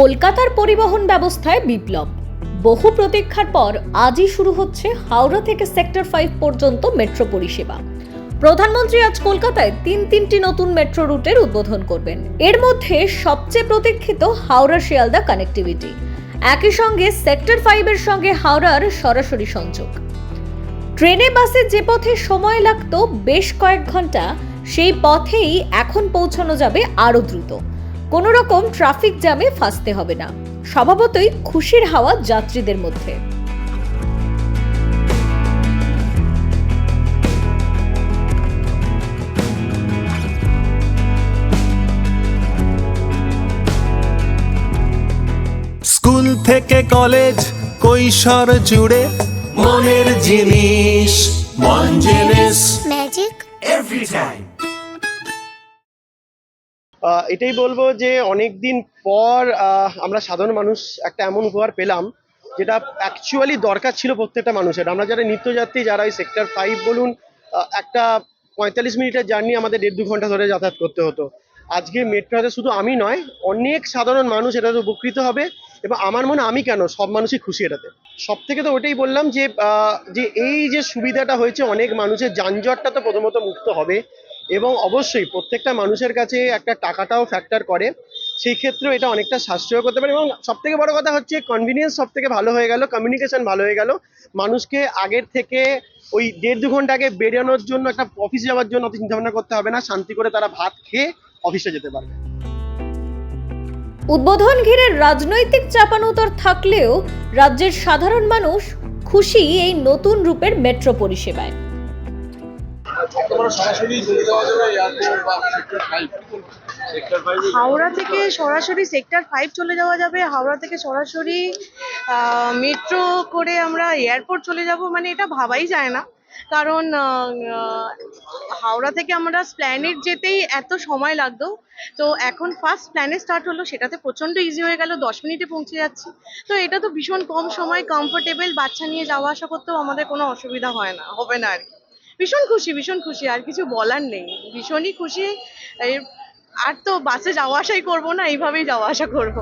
কলকাতার পরিবহন ব্যবস্থায় বিপ্লব। বহু প্রতীক্ষার পর আজই শুরু হচ্ছে হাওড়া থেকে সেক্টর ফাইভ পর্যন্ত মেট্রো পরিষেবা। প্রধানমন্ত্রী আজ কলকাতায় তিন তিনটি নতুন মেট্রো রুটের উদ্বোধন করবেন। এর মধ্যে সবচেয়ে প্রতীক্ষিত হাওড়া শিয়ালদা কানেক্টিভিটি। একই সঙ্গে সেক্টর ফাইভের সঙ্গে হাওড়ার সরাসরি সংযোগ। ট্রেনে, বাসে যে পথে সময় লাগতো বেশ কয়েক ঘণ্টা, সেই পথেই এখন পৌঁছানো যাবে আরও দ্রুত। কোনো রকম ট্রাফিক জ্যামে ফাঁসতে হবে না। স্বভাবতই খুশির হাওয়া যাত্রীদের মধ্যে। স্কুল থেকে কলেজ কৈশোর জুড়ে মনের জিনিস মন জিনিস ম্যাজিক আহ, এটাই বলব যে অনেক দিন পর আমরা সাধারণ মানুষ একটা এমন উপহার পেলাম যেটা অ্যাকচুয়ালি দরকার ছিল প্রত্যেকটা মানুষের। আমরা যারা নিত্যযাত্রী, যারা এই সেক্টর ফাইভ বলুন একটা পঁয়তাল্লিশ মিনিটের জার্নি আমাদের দেড় দু ঘণ্টা ধরে যাতায়াত করতে হতো। আজকে মেট্রোতে শুধু আমি নয়, অনেক সাধারণ মানুষ এটাতে উপকৃত হবে এবং আমার মনে আমি কেন, সব মানুষই খুশি এটাতে। সব থেকে তো ওটাই বললাম যে যে এই যে সুবিধাটা হয়েছে অনেক মানুষের, যানজটটা তো প্রথমত মুক্ত হবে। এবং অবশ্যই প্রত্যেকটা মানুষের কাছে একটা টাকাটাও ফ্যাক্টর করে। সেই ক্ষেত্রে এটা অনেকটা সাশ্রয় করতে পারে এবং সব থেকে বড় কথা হচ্ছে কনভিনিয়েন্স সব থেকে ভালো হয়ে গেল কমিউনিকেশন ভালো হয়ে গেল। মানুষকে আগের থেকে ওই দেড় দু ঘণ্টা আগে বেরোনোর জন্য একটা অফিসে যাওয়ার জন্য অত চিন্তা ভাবনা করতে হবে না, শান্তি করে তারা ভাত খেয়ে অফিসে যেতে পারবে। উদ্বোধন ঘিরে রাজনৈতিক চাপানুতর থাকলেও রাজ্যের সাধারণ মানুষ খুশি এই নতুন রূপের মেট্রো পরিষেবায়। হাওড়া থেকে সরাসরি সেক্টর ফাইভ চলে যাওয়া যাবে। হাওড়া থেকে সরাসরি মেট্রো করে আমরা এয়ারপোর্ট চলে যাব মানে এটা ভাবাই যায় না। কারণ আহ, আহ, হাওড়া থেকে আমরা স্প্ল্যানেট যেতেই এত সময় লাগতো। তো এখন ফার্স্ট প্ল্যানে স্টার্ট হলো সেটাতে প্রচণ্ড ইজি হয়ে গেল দশ মিনিটে পৌঁছে যাচ্ছি। তো এটা তো ভীষণ কম সময় কমফোর্টেবল বাচ্চা নিয়ে যাওয়া আসা করতেও আমাদের কোনো অসুবিধা হয় না হবে না আর কি। ভীষণ খুশি ভীষণ খুশি, আর কিছু বলার নেই। ভীষণই খুশি। আর তো বাসে যাওয়া আসাই করব না, এইভাবেই যাওয়া আসা করব।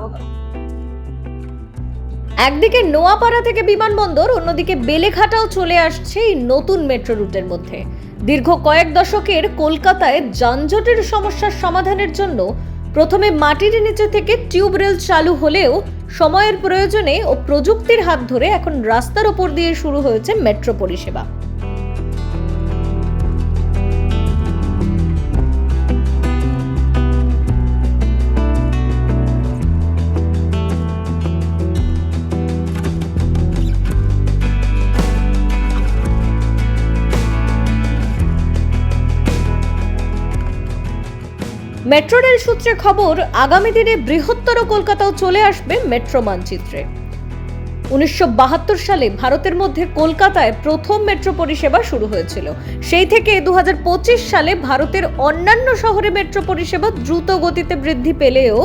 একদিকে নোয়াপাড়া থেকে বিমানবন্দর, অন্যদিকে বেলেঘাটাও চলে আসছে এই নতুন মেট্রো রুটের মধ্যে। দীর্ঘ কয়েক দশকের কলকাতায় যানজটের সমস্যার সমাধানের জন্য প্রথমে মাটির নিচে থেকে টিউব রেল চালু হলেও সময়ের প্রয়োজনে ও প্রযুক্তির হাত ধরে এখন রাস্তার ওপর দিয়ে শুরু হয়েছে মেট্রো পরিষেবা। মেট্রো রেল সূত্রে খবর, আগামী দিনে বৃহত্তর কলকাতাও চলে আসবে মেট্রো মানচিত্রে। উনিশশো বাহাত্তর সালে ভারতের মধ্যে কলকাতায় প্রথম মেট্রো পরিষেবা শুরু হয়েছিল। সেই থেকে দু হাজার পঁচিশ সালে ভারতের অন্যান্য শহরে মেট্রো পরিষেবা দ্রুত গতিতে বৃদ্ধি পেলেও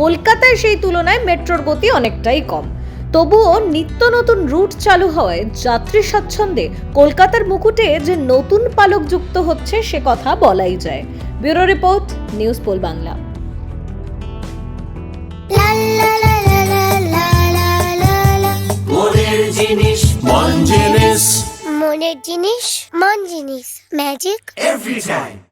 কলকাতায় সেই তুলনায় মেট্রোর গতি অনেকটাই কম। তবুও নিত্য নতুন রুট চালু হওয়ায় যাত্রী স্বাচ্ছন্দ্যে কলকাতার মুকুটে যে নতুন পালক যুক্ত হচ্ছে সে কথা বলাই যায়। Bureau report news poll Bangla. মনের জিনিস মন জিনিস। মনের জিনিস মন জিনিস। Magic every time